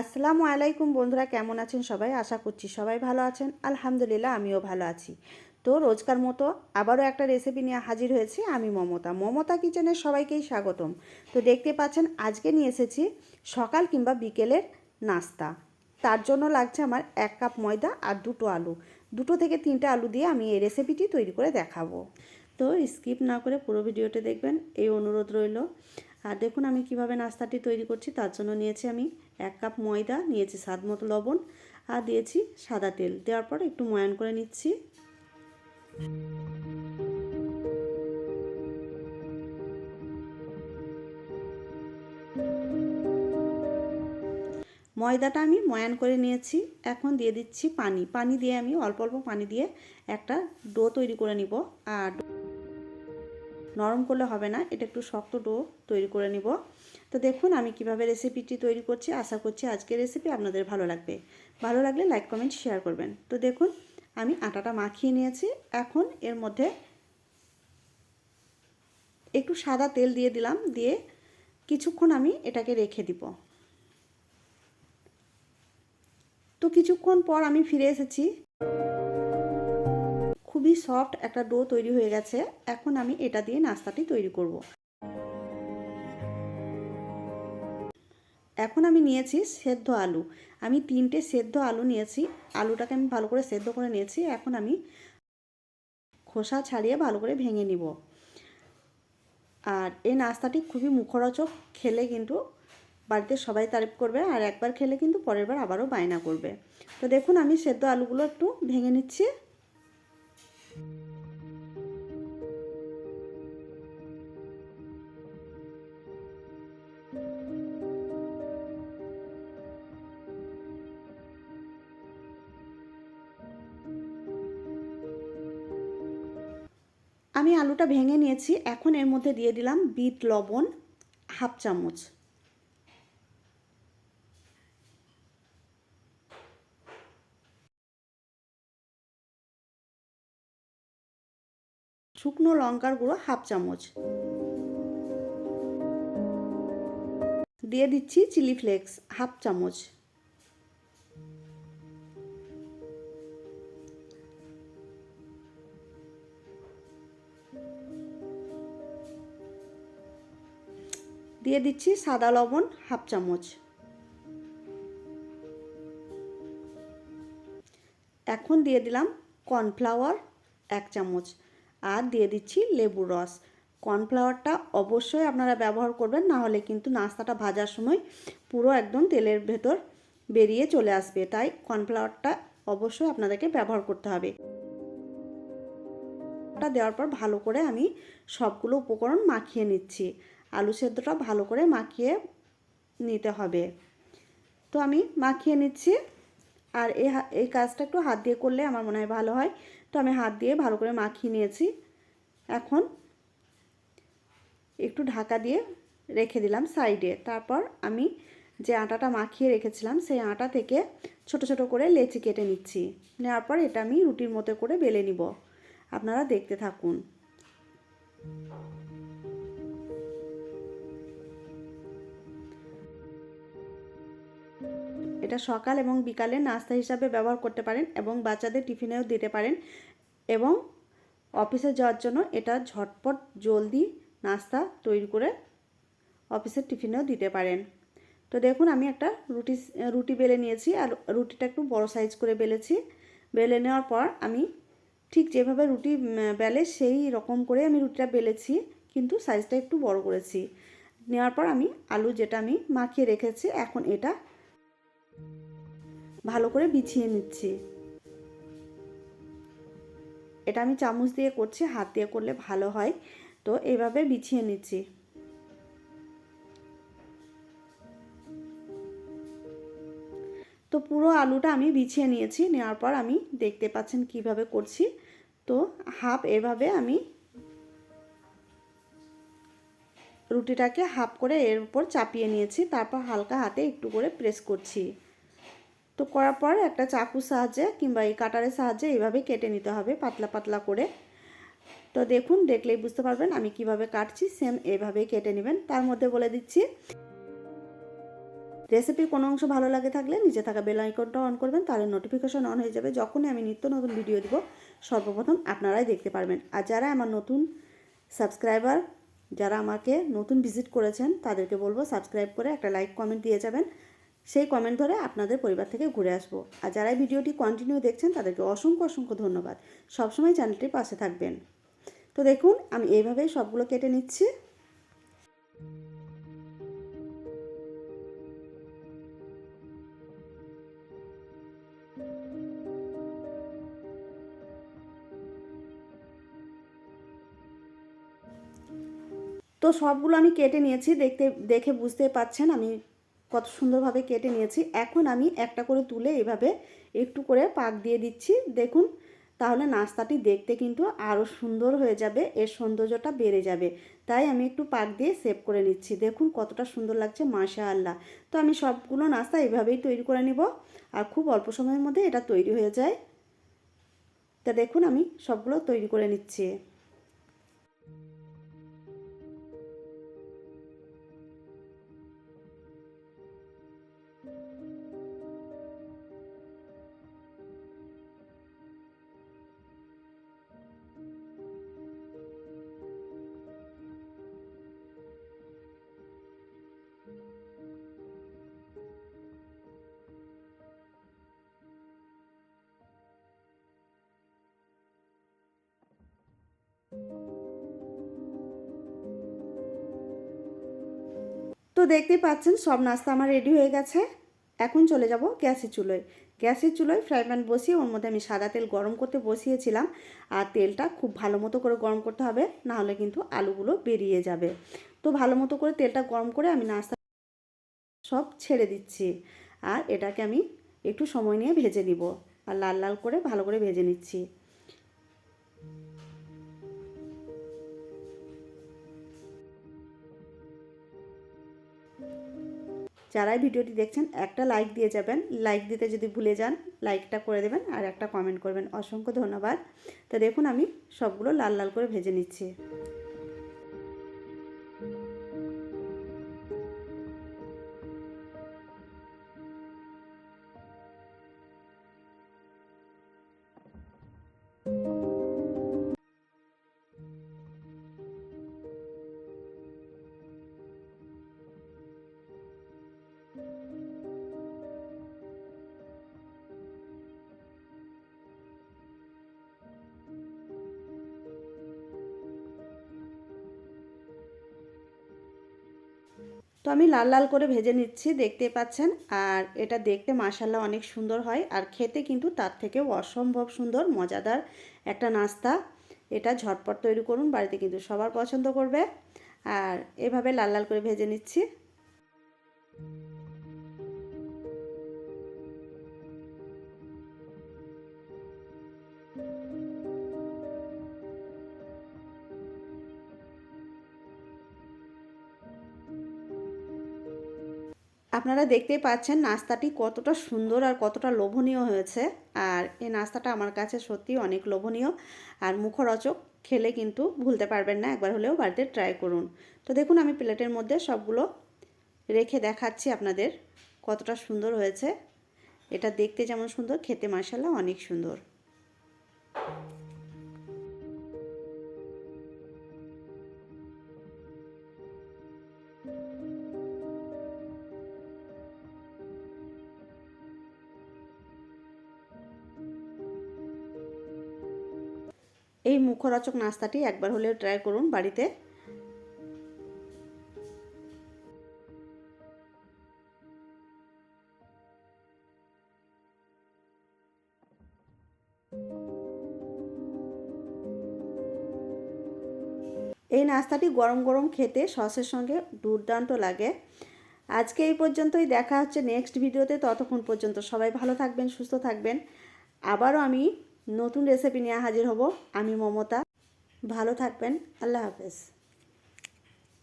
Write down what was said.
আসসালামু আলাইকুম বন্ধুরা, কেমন আছেন সবাই? আশা করছি সবাই ভালো আছেন। আলহামদুলিল্লাহ, আমিও ভালো আছি। তো রোজকার মতো আবারও একটা রেসিপি নিয়ে হাজির হয়েছি আমি মমতা। মমতা কিচেনের সবাইকেই স্বাগতম। তো দেখতে পাচ্ছেন, আজকে নিয়ে এসেছি সকাল কিংবা বিকেলের নাস্তা। তার জন্য লাগছে আমার এক কাপ ময়দা আর দুটো আলু। দুটো থেকে তিনটে আলু দিয়ে আমি এই রেসিপিটি তৈরি করে দেখাবো। তো স্কিপ না করে পুরো ভিডিওটা দেখবেন, এই অনুরোধ রইল। আর দেখুন আমি কীভাবে নাস্তাটি তৈরি করছি, তার জন্য নিয়েছি আমি এক কাপ ময়দা, নিয়েছি স্বাদ মতো লবণ আর দিয়েছি সাদা তেল। দেওয়ার পর একটু ময়ান করে নিচ্ছি। ময়দাটা আমি ময়ান করে নিয়েছি। এখন দিয়ে দিচ্ছি পানি। পানি দিয়ে আমি অল্প অল্প পানি দিয়ে একটা ডো তৈরি করে নিব। আর নরম করলে হবে না, এটা একটু শক্ত ডো তৈরি করে নিব। তো দেখুন আমি কীভাবে রেসিপিটি তৈরি করছি, আশা করছি আজকের রেসিপি আপনাদের ভালো লাগবে। ভালো লাগলে লাইক কমেন্ট শেয়ার করবেন। তো দেখুন, আমি আটাটা মাখিয়ে নিয়েছি, এখন এর মধ্যে একটু সাদা তেল দিয়ে দিলাম, দিয়ে কিছুক্ষণ আমি এটাকে রেখে দিব। তো কিছুক্ষণ পর আমি ফিরে এসেছি। খুবই সফট একটা ডো তৈরি হয়ে গেছে। এখন আমি এটা দিয়ে নাস্তাটি তৈরি করব। এখন আমি নিয়েছি সেদ্ধ আলু। আমি তিনটে সেদ্ধ আলু নিয়েছি। আলুটাকে আমি ভালো করে সেদ্ধ করে নিয়েছি। এখন আমি খোসা ছাড়িয়ে ভালো করে ভেঙে নিব। আর এই নাস্তাটি খুবই মুখরোচক। খেলে কিন্তু বাড়িতে সবাই তারিফ করবে আর একবার খেলে কিন্তু পরের বার আবারও বায়না করবে। তো দেখুন, আমি সেদ্ধ আলুগুলো একটু ভেঙে নিচ্ছি। আমি আলুটা ভেঙে নিয়েছি এখন এর মধ্যে দিয়ে দিলাম বিট লবণ হাফ চামচ। শুকনো লঙ্কার গুঁড়ো হাফ চামচ। দিয়ে দিচ্ছি চিলি ফ্লেক্স হাফ চামচ। দিয়ে দিচ্ছি সাদা লবণ হাফ চামচ। এখন দিয়ে দিলাম কর্নফ্লাওয়ার এক চামচ। আর দিয়ে দিচ্ছি লেবুর রস। কর্নফ্লাওয়ারটা অবশ্যই আপনারা ব্যবহার করবেন, না হলে কিন্তু নাস্তাটা ভাজার সময় পুরো একদম তেলের ভেতর বেরিয়ে চলে আসবে। তাই কর্নফ্লাওয়ারটা অবশ্যই আপনাদেরকে ব্যবহার করতে হবে। দেওয়ার পর ভালো করে আমি সবগুলো উপকরণ মাখিয়ে নিচ্ছি। আলু সেদ্ধটা ভালো করে মাখিয়ে নিতে হবে। তো আমি মাখিয়ে নিচ্ছি। আর এই এই কাজটা একটু হাত দিয়ে করলে আমার মনে হয় ভালো হয়। তো আমি হাত দিয়ে ভালো করে মাখিয়ে নিয়েছি। এখন একটু ঢাকা দিয়ে রেখে দিলাম সাইডে। তারপর আমি যে আটাটা মাখিয়ে রেখেছিলাম, সেই আটা থেকে ছোট ছোট করে লেচি কেটে নিচ্ছি। নেওয়ার পর এটা আমি রুটির মতো করে বেলে নিব। আপনারা দেখতে থাকুন। এটা সকাল এবং বিকালে নাস্তা হিসাবে ব্যবহার করতে পারেন এবং বাচ্চাদের টিফিনেও দিতে পারেন এবং অফিসে যাওয়ার জন্য এটা ঝটপট জলদি নাস্তা তৈরি করে অফিসের টিফিনেও দিতে পারেন। তো দেখুন, আমি একটা রুটি রুটি বেলে নিয়েছি আর রুটিটা একটু বড় সাইজ করে বেলেছি। বেলে নেওয়ার পর আমি ঠিক যেভাবে রুটি বেলে সেই রকম করে আমি রুটিটা বেলেছি, কিন্তু সাইজটা একটু বড় করেছি। নেওয়ার পর আমি আলু যেটা আমি মাখিয়ে রেখেছি, এখন এটা ভালো করে বিছিয়ে নিচ্ছি। এটা আমি চামচ দিয়ে করছি, হাত দিয়ে করলে ভালো হয়। তো এইভাবে বিছিয়ে নিচ্ছি। তো পুরো আলুটা আমি বিছিয়ে নিয়েছি, নেওয়ার পর আমি দেখতে পাচ্ছেন কীভাবে করছি। তো হাফ এভাবে আমি রুটিটাকে হাফ করে এর উপর চাপিয়ে নিয়েছি, তারপর হালকা হাতে একটু করে প্রেস করছি। তো করার পর একটা চাকুর সাহায্যে কিংবা এই কাটারের সাহায্যে এইভাবে কেটে নিতে হবে পাতলা পাতলা করে। তো দেখুন, দেখলেই বুঝতে পারবেন আমি কীভাবে কাটছি সেম এভাবেই কেটে নেবেন। তার মধ্যে বলে দিচ্ছি রেসিপির কোনো অংশ ভালো লাগে থাকলে নিচে থাকা বেল আইকনটা অন করবেন, তাহলে নোটিফিকেশন অন হয়ে যাবে। যখনই আমি নিত্য নতুন ভিডিও দিব, সর্বপ্রথম আপনারাই দেখতে পারবেন। আর যারা আমার নতুন সাবস্ক্রাইবার যারা আমাকে নতুন ভিজিট করেছেন, তাদেরকে বলব সাবস্ক্রাইব করে একটা লাইক কমেন্ট দিয়ে যাবেন। সেই কমেন্ট ধরে আপনাদের পরিবার থেকে ঘুরে আসব। আর যারা ভিডিওটি কন্টিনিউ দেখছেন, তাদেরকে অসংখ্য অসংখ্য ধন্যবাদ। সবসময় চ্যানেলটির পাশে থাকবেন। তো দেখুন, আমি এইভাবেই সবগুলো কেটে নিচ্ছি। তো সবগুলো আমি কেটে নিয়েছি। দেখতে, দেখে বুঝতে পাচ্ছেন, আমি কত সুন্দরভাবে কেটে নিয়েছি। এখন আমি একটা করে তুলে এভাবে একটু করে পাক দিয়ে দিচ্ছি। দেখুন, তাহলে নাস্তাটি দেখতে কিন্তু আরও সুন্দর হয়ে যাবে, এর সৌন্দর্যটা বেড়ে যাবে। তাই আমি একটু পাক দিয়ে সেভ করে নিচ্ছি। দেখুন কতটা সুন্দর লাগছে মাশা আল্লাহ তো আমি সবগুলো নাস্তা এভাবেই তৈরি করে নিব। আর খুব অল্প সময়ের মধ্যে এটা তৈরি হয়ে যায়। তা দেখুন আমি সবগুলো তৈরি করে নিচ্ছি। তো দেখতেই পাচ্ছেন, সব নাস্তা আমার রেডি হয়ে গেছে। এখন চলে যাব গ্যাসের চুলোয়। গ্যাসের চুলোয় ফ্রাই প্যান বসিয়ে ওর মধ্যে আমি সাদা তেল গরম করতে বসিয়েছিলাম। আর তেলটা খুব ভালো মতো করে গরম করতে হবে নাহলে কিন্তু আলুগুলো বেরিয়ে যাবে। তো ভালো মতো করে তেলটা গরম করে আমি নাস্তা সব ছেড়ে দিচ্ছি। আর এটাকে আমি একটু সময় নিয়ে ভেজে নিব। আর লাল লাল করে ভালো করে ভেজে নিচ্ছি। যারাই ভিডিওটি দেখছেন, একটা লাইক দিয়ে যাবেন। লাইক দিতে যদি ভুলে যান লাইকটা করে দেবেন আর একটা কমেন্ট করবেন। অসংখ্য ধন্যবাদ। তো দেখুন আমি সবগুলো লাল লাল করে ভেজে নিচ্ছি। তো আমি লাল লাল করে ভেজে নিচ্ছি, দেখতে পাচ্ছেন? আর এটা দেখতে মাসাল্লাহ অনেক সুন্দর হয়। আর খেতে কিন্তু তার থেকেও অসম্ভব সুন্দর, মজাদার একটা নাস্তা। এটা ঝটপট তৈরি করুন, বাড়িতে কিন্তু সবার পছন্দ করবে। আর এভাবে লাল লাল করে ভেজে নিচ্ছি। আপনারা দেখতেই পাচ্ছেন নাস্তাটি কতটা সুন্দর আর কতটা লোভনীয় হয়েছে। আর এই নাস্তাটা আমার কাছে সত্যি অনেক লোভনীয়। আর মুখরোচক খেলে কিন্তু ভুলতে পারবেন না, একবার হলেও বাড়িতে ট্রাই করুন। তো দেখুন, আমি প্লেটের মধ্যে সবগুলো রেখে দেখাচ্ছি আপনাদের কতটা সুন্দর হয়েছে। এটা দেখতে যেমন সুন্দর, খেতে মাসাল্লাহ অনেক সুন্দর। এই মুখরোচক নাস্তাটি একবার হলেও ট্রাই করুন বাড়িতে। এই নাস্তাটি গরম গরম খেতে সসের সঙ্গে দুর্দান্ত লাগে। আজকে এই পর্যন্তই, দেখা হচ্ছে নেক্সট ভিডিওতে ততক্ষণ পর্যন্ত সবাই ভালো থাকবেন, সুস্থ থাকবেন। আবারও আমি নতুন রেসিপি নিয়ে হাজির হব। আমি মমতা। ভালো থাকবেন। আল্লাহ হাফেজ।